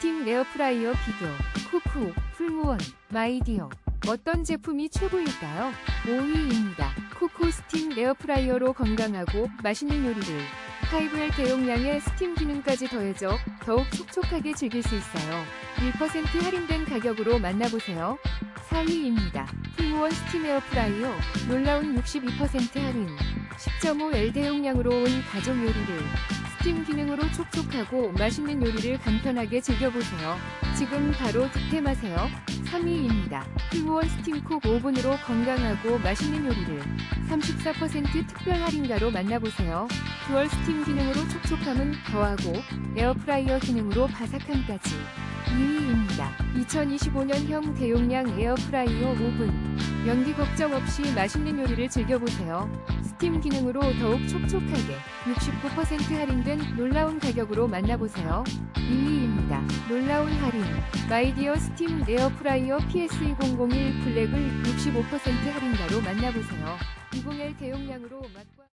스팀 에어프라이어 비교, 쿠쿠, 풀무원, 마이디어. 어떤 제품이 최고일까요? 5위입니다. 쿠쿠 스팀 에어프라이어로 건강하고 맛있는 요리를 5L 대용량의 스팀 기능까지 더해져 더욱 촉촉하게 즐길 수 있어요. 1% 할인된 가격으로 만나보세요. 4위입니다. 풀무원 스팀 에어프라이어 놀라운 62% 할인 10.5L 대용량으로 온 가족 요리를 스팀 기능으로 촉촉하고 맛있는 요리를 간편하게 즐겨보세요. 지금 바로 득템하세요. 3위입니다. 풀무원 스팀쿡 오븐으로 건강하고 맛있는 요리를 34% 특별 할인가로 만나보세요. 듀얼 스팀 기능으로 촉촉함은 더하고 에어프라이어 기능으로 바삭함까지 2위입니다. 2025년형 대용량 에어프라이어 오븐 연기 걱정 없이 맛있는 요리를 즐겨보세요. 스팀 기능으로 더욱 촉촉하게 69% 할인된 놀라운 가격으로 만나보세요. 2위입니다. 놀라운 할인 마이디어 스팀 에어프라이어 PS2001 블랙을 65% 할인가로 만나보세요. 20L 대용량으로 맛과